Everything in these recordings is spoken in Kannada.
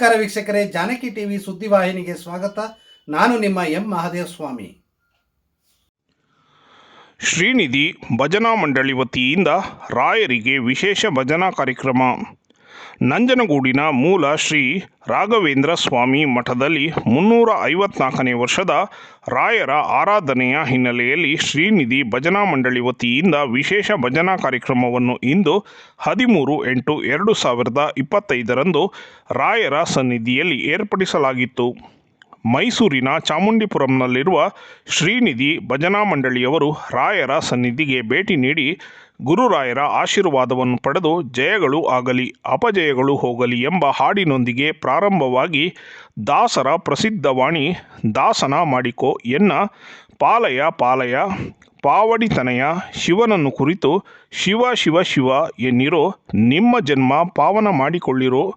ನಮಸ್ಕಾರ ವೀಕ್ಷಕರೇ, ಜಾನಕಿ ಟಿವಿ ಸುದ್ದಿವಾಹಿನಿಗೆ ಸ್ವಾಗತ. ನಾನು ನಿಮ್ಮ ಎಂ ಮಹಾದೇವ ಸ್ವಾಮಿ ಶ್ರೀನಿಧಿ ಭಜನಾ ಮಂಡಳಿ ವತಿಯಿಂದ ರಾಯರಿಗೆ ವಿಶೇಷ ಭಜನಾ ಕಾರ್ಯಕ್ರಮ. ನಂಜನಗೂಡಿನ ಮೂಲ ಶ್ರೀ ರಾಘವೇಂದ್ರ ಸ್ವಾಮಿ ಮಠದಲ್ಲಿ ಮುನ್ನೂರ ಐವತ್ನಾಲ್ಕನೇ ವರ್ಷದ ರಾಯರ ಆರಾಧನೆಯ ಹಿನ್ನೆಲೆಯಲ್ಲಿ ಶ್ರೀನಿಧಿ ಭಜನಾ ಮಂಡಳಿ ವತಿಯಿಂದ ವಿಶೇಷ ಭಜನಾ ಕಾರ್ಯಕ್ರಮವನ್ನು ಇಂದು ಹದಿಮೂರು ಎಂಟು ಎರಡು ಸಾವಿರದ ಇಪ್ಪತ್ತೈದರಂದು ರಾಯರ ಸನ್ನಿಧಿಯಲ್ಲಿ ಏರ್ಪಡಿಸಲಾಗಿತ್ತು. ಮೈಸೂರಿನ ಚಾಮುಂಡಿಪುರಂನಲ್ಲಿರುವ ಶ್ರೀನಿಧಿ ಭಜನಾ ಮಂಡಳಿಯವರು ರಾಯರ ಸನ್ನಿಧಿಗೆ ಭೇಟಿ ನೀಡಿ ಗುರುರಾಯರ ಆಶೀರ್ವಾದವನ್ನು ಪಡೆದು ಜಯಗಳು ಆಗಲಿ, ಅಪಜಯಗಳು ಹೋಗಲಿ ಎಂಬ ಹಾಡಿನೊಂದಿಗೆ ಪ್ರಾರಂಭವಾಗಿ ದಾಸರ ಪ್ರಸಿದ್ಧವಾಣಿ ದಾಸನ ಮಾಡಿಕೋ ಎನ್ನ ಪಾಲಯ ಪಾಲಯ ಪಾವಡಿತನಯ ಶಿವನನ್ನು ಕುರಿತು ಶಿವ ಶಿವ ಶಿವ ಎನ್ನಿರೋ, ನಿಮ್ಮ ಜನ್ಮ ಪಾವನ ಮಾಡಿಕೊಳ್ಳಿರೋ,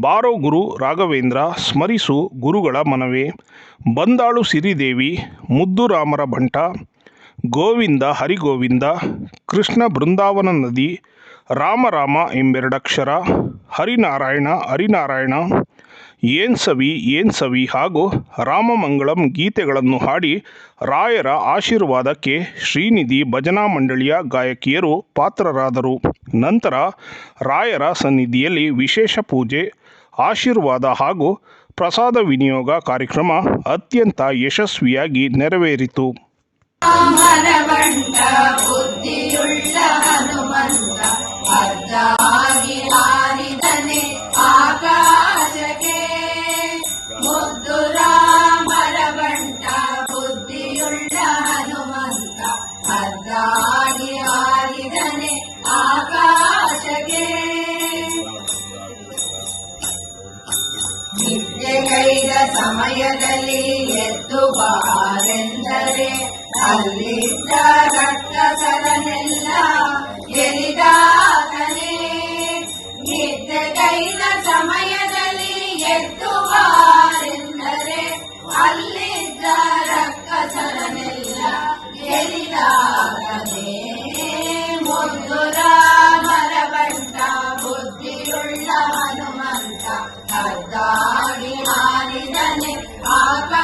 ಬಾರೋ ಗುರು ರಾಘವೇಂದ್ರ ಸ್ಮರಿಸು ಗುರುಗಳ ಮನವೇ. ಬಂದಾಳು ಸಿರಿದೇವಿ ಮುದ್ದುರಾಮರ ಬಂಟ ಗೋವಿಂದ, ಹರಿಗೋವಿಂದ, ಕೃಷ್ಣ ಬೃಂದಾವನ ನದಿ, ರಾಮ ರಾಮ ಎಂಬೆರಡಕ್ಷರ, ಹರಿನಾರಾಯಣ ಹರಿನಾರಾಯಣ, ಏನ್ ಸವಿ ಏನ್ ಸವಿ ಹಾಗೂ ರಾಮಮಂಗಳಂ ಗೀತೆಗಳನ್ನು ಹಾಡಿ ರಾಯರ ಆಶೀರ್ವಾದಕ್ಕೆ ಶ್ರೀನಿಧಿ ಭಜನಾ ಮಂಡಳಿಯ ಗಾಯಕಿಯರು ಪಾತ್ರರಾದರು. ನಂತರ ರಾಯರ ಸನ್ನಿಧಿಯಲ್ಲಿ ವಿಶೇಷ ಪೂಜೆ, ಆಶೀರ್ವಾದ ಹಾಗೂ ಪ್ರಸಾದ ವಿನಿಯೋಗ ಕಾರ್ಯಕ್ರಮ ಅತ್ಯಂತ ಯಶಸ್ವಿಯಾಗಿ ನೆರವೇರಿತು. ಮರವಂಟ ಬುದ್ಧಿಯುಳ್ಳ ಹನುಮಂತ ಅದ್ದಾಗಿ ಹಾರಿದನೆ ಆಕಾಶಕ್ಕೆ. ಮುದ್ದು ರಾಮರವಂಟ ಬುದ್ಧಿಯುಳ್ಳ ಹನುಮಂತ ಅದ್ದಾಗಿ ಹಾರಿದನೆ ಆಕಾಶಕ್ಕೆ. ನಿದ್ದೆಗೈದ ಸಮಯದಲ್ಲಿ ಎದ್ದು ಬಾರೆಂದರೆ ಅಲ್ಲಿದ್ದ ರಕ್ತಸರನೆಲ್ಲ ಎಲಿದಾತನೆ ನಿದ್ದೆಗೈದ ಸಮಯದಲ್ಲಿ ಎದ್ದು ಬಾರೆಂದರೆ ಅಲ್ಲಿದ್ದ ರಕ್ತಸರನೆಲ್ಲ ಎಲಿದಾತನೆ ಮುದ್ದು ರಾಮರ ಬಂಟ ಬುದ್ಧಿಯುಳ್ಳ ಹನುಮಂತ ಅರ್ಧಾಗಿ ಮಾಡಿದನೆ ಆಕಾಶಕ್ಕೆ